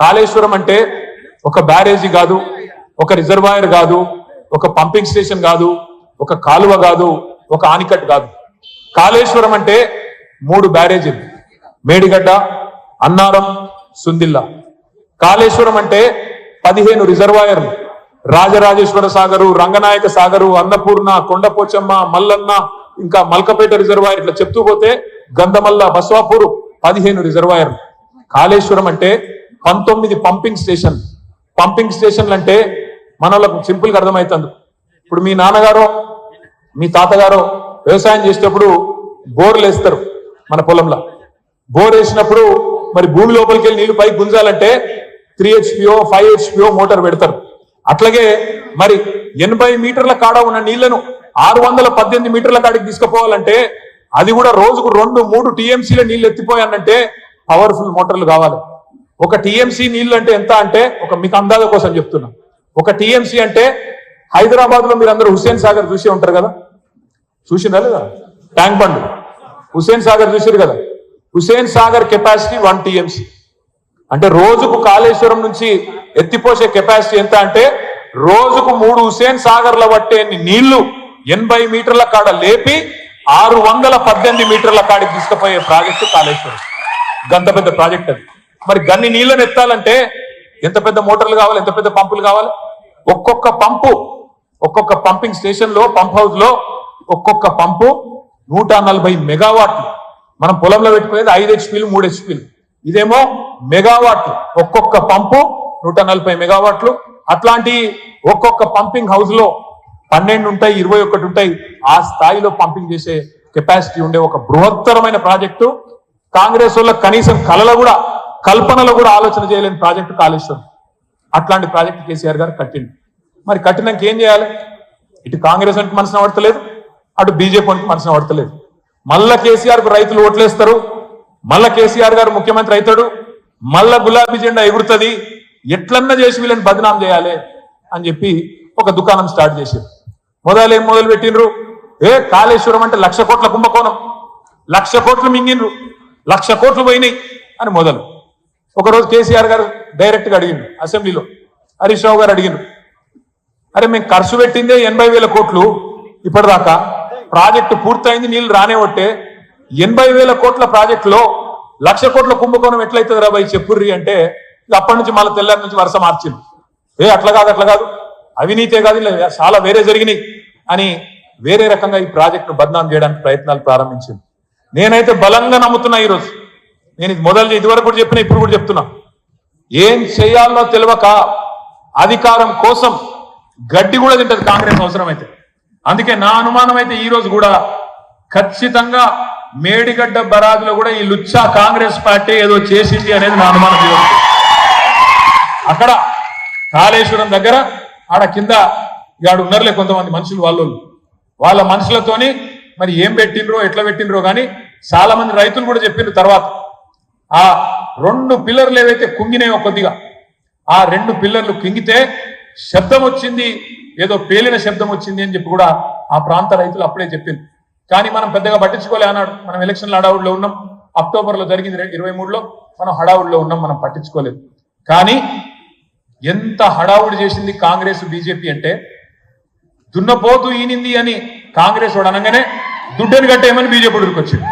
కాళేశ్వరం అంటే ఒక బ్యారేజీ కాదు ఒక రిజర్వాయర్ కాదు ఒక పంపింగ్ స్టేషన్ కాదు ఒక కాలువ కాదు ఒక ఆనికట్ కాదు. కాళేశ్వరం అంటే మూడు బ్యారేజీలు. మేడిగడ్డ అన్నారం సుందిల్లా. కాళేశ్వరం అంటే పదిహేను రిజర్వాయర్లు. రాజరాజేశ్వర సాగరు రంగనాయక సాగరు అన్నపూర్ణ కొండపోచమ్మ మల్లన్న ఇంకా మల్కపేట రిజర్వాయర్ ఇట్లా చెప్తూ పోతే గంధమల్ల బస్వాపూర్ పదిహేను రిజర్వాయర్లు. కాళేశ్వరం అంటే పంతొమ్మిది పంపింగ్ స్టేషన్. పంపింగ్ స్టేషన్లు అంటే మనలకు సింపుల్గా అర్థమవుతుంది. ఇప్పుడు మీ నాన్నగారో మీ తాతగారో వ్యవసాయం చేసేటప్పుడు బోర్లు వేస్తారు మన పొలంలో. బోర్ వేసినప్పుడు మరి భూమి లోపలికి వెళ్ళి నీళ్ళు పైకి గుంజాలంటే three HP five HP motor పెడతారు. అట్లాగే మరి ఎనభై మీటర్ల కాడ ఉన్న నీళ్ళను ఆరు వందల పద్దెనిమిది మీటర్ల కాడికి తీసుకుపోవాలంటే అది కూడా రోజుకు రెండు మూడు టీఎంసీల నీళ్ళు ఎత్తిపోయానంటే పవర్ఫుల్ మోటార్లు కావాలి. ఒక టీఎంసీ నీళ్ళు అంటే ఎంత అంటే ఒక మీకు అందాల కోసం చెప్తున్నా. ఒక టీఎంసీ అంటే హైదరాబాద్లో మీరు అందరూ హుస్సేన్ సాగర్ చూసి ఉంటారు కదా? చూసిందా లేదా? Tank bund. హుస్సేన్ సాగర్ చూసారు కదా? Hussain Sagar capacity one TMC. అంటే రోజుకు కాళేశ్వరం నుంచి ఎత్తిపోసే కెపాసిటీ ఎంత అంటే రోజుకు మూడు హుసేన్ సాగర్ల పట్టే నీళ్ళు ఎనభై మీటర్ల కాడ లేపి ఆరు వందల పద్దెనిమిది మీటర్ల కాడికి తీసుకుపోయే ప్రాజెక్టు కాళేశ్వరం. గంత పెద్ద ప్రాజెక్ట్ అది. మరి గన్ని నీళ్ళను ఎత్తాలంటే ఎంత పెద్ద మోటార్లు కావాలి ఎంత పెద్ద పంపులు కావాలి? ఒక్కొక్క పంపు ఒక్కొక్క పంపింగ్ స్టేషన్లో పంప్ హౌస్లో ఒక్కొక్క పంపు నూట నలభై మెగావాట్లు. మనం పొలంలో పెట్టుకునేది ఐదు హెచ్పీలు మూడు హెచ్పీలు. ఇదేమో మెగావాట్లు. ఒక్కొక్క పంపు నూట నలభై మెగావాట్లు. అట్లాంటి ఒక్కొక్క పంపింగ్ హౌస్లో పన్నెండు ఉంటాయి ఇరవై ఒకటి ఉంటాయి. ఆ స్థాయిలో పంపింగ్ చేసే కెపాసిటీ ఉండే ఒక బృహత్తరమైన ప్రాజెక్టు. కాంగ్రెస్ వాళ్ళ కనీసం కళలో కూడా కల్పనలో కూడా ఆలోచన చేయలేని ప్రాజెక్టు కాళేశ్వరం. అట్లాంటి ప్రాజెక్టు కేసీఆర్ గారు కట్టింది మరి కట్టినాక ఏం చేయాలి? ఇటు కాంగ్రెస్ అంటే మనసున పడతలేదు అటు బీజేపీ అంటే మనసున పడతలేదు మళ్ళా కేసీఆర్కు రైతులు ఓట్లేస్తారు మళ్ళా కేసీఆర్ గారు ముఖ్యమంత్రి అవుతాడు మళ్ళా గులాబీ జెండా ఎగురుతుంది ఎట్లన్నా చేసి వీళ్ళని బదనాం చేయాలి అని చెప్పి ఒక దుకాణం స్టార్ట్ చేశారు. మొదలు ఏం మొదలు పెట్టిండ్రు? ఏ కాళేశ్వరం అంటే లక్ష కోట్ల కుంభకోణం లక్ష కోట్లు మింగిండ్రు లక్ష కోట్లు పోయినాయి అని మొదలు. ఒకరోజు కేసీఆర్ గారు డైరెక్ట్గా అడిగిండు అసెంబ్లీలో. హరీష్ రావు గారు అడిగిండు అరే మేము ఖర్చు పెట్టిందే ఎనభై వేల కోట్లు ఇప్పటిదాకా. ప్రాజెక్టు పూర్తయింది నీళ్ళు రానే ఒట్టే. ఎనభై వేల కోట్ల ప్రాజెక్టులో లక్ష కోట్ల కుంభకోణం ఎట్లయితుంది రా భయ్ చెప్పుర్రి అంటే ఇక అప్పటి నుంచి మళ్ళీ తెల్లారి నుంచి వరుస మార్చింది ఏ అట్లా కాదు అట్లా కాదు. అవినీతే కాదు చాలా వేరే జరిగినాయి. అని వేరే రకంగా ఈ ప్రాజెక్టును బద్నాం చేయడానికి ప్రయత్నాలు ప్రారంభించింది నేనైతే బలంగా నమ్ముతున్నా ఈరోజు. నేను ఇది మొదలు ఇదివరకు కూడా చెప్పిన ఇప్పుడు కూడా చెప్తున్నా. ఏం చేయాలో తెలియక అధికారం కోసం గడ్డి కూడా తింటది కాంగ్రెస్ అవసరమైతే. అందుకే నా అనుమానం అయితే ఈ రోజు కూడా ఖచ్చితంగా మేడిగడ్డ బరాజులో కూడా ఈ లుచ్చా కాంగ్రెస్ పార్టీ ఏదో చేసింది అనేది నా అనుమానం ఈ అక్కడ కాళేశ్వరం దగ్గర ఆడ కింద ఇవాడు ఉన్నారులే కొంతమంది మనుషులు వాళ్ళు వాళ్ళ మనుషులతోని మరి ఏం పెట్టిండ్రో ఎట్లా పెట్టిండ్రో కానీ చాలా మంది రైతులు కూడా చెప్పిన తర్వాత. ఆ రెండు పిల్లర్లు ఏవైతే కుంగినాయో కొద్దిగా ఆ రెండు పిల్లర్లు కుంగితే శబ్దం వచ్చింది ఏదో పేలిన శబ్దం వచ్చింది అని చెప్పి కూడా ఆ ప్రాంత రైతులు అప్పుడే చెప్పింది కానీ మనం పెద్దగా పట్టించుకోలే అన్నాడు మనం ఎలక్షన్ల హడావుడిలో ఉన్నాం. అక్టోబర్లో జరిగింది ఇరవై మూడులో. మనం హడావుడిలో ఉన్నాం మనం పట్టించుకోలేదు. కానీ ఎంత హడావుడి చేసింది కాంగ్రెస్ బీజేపీ అంటే దున్నపోతు ఈనింది అని కాంగ్రెస్ వాడు అనగానే దుడ్డని కట్టేయమని బీజేపీ వచ్చింది.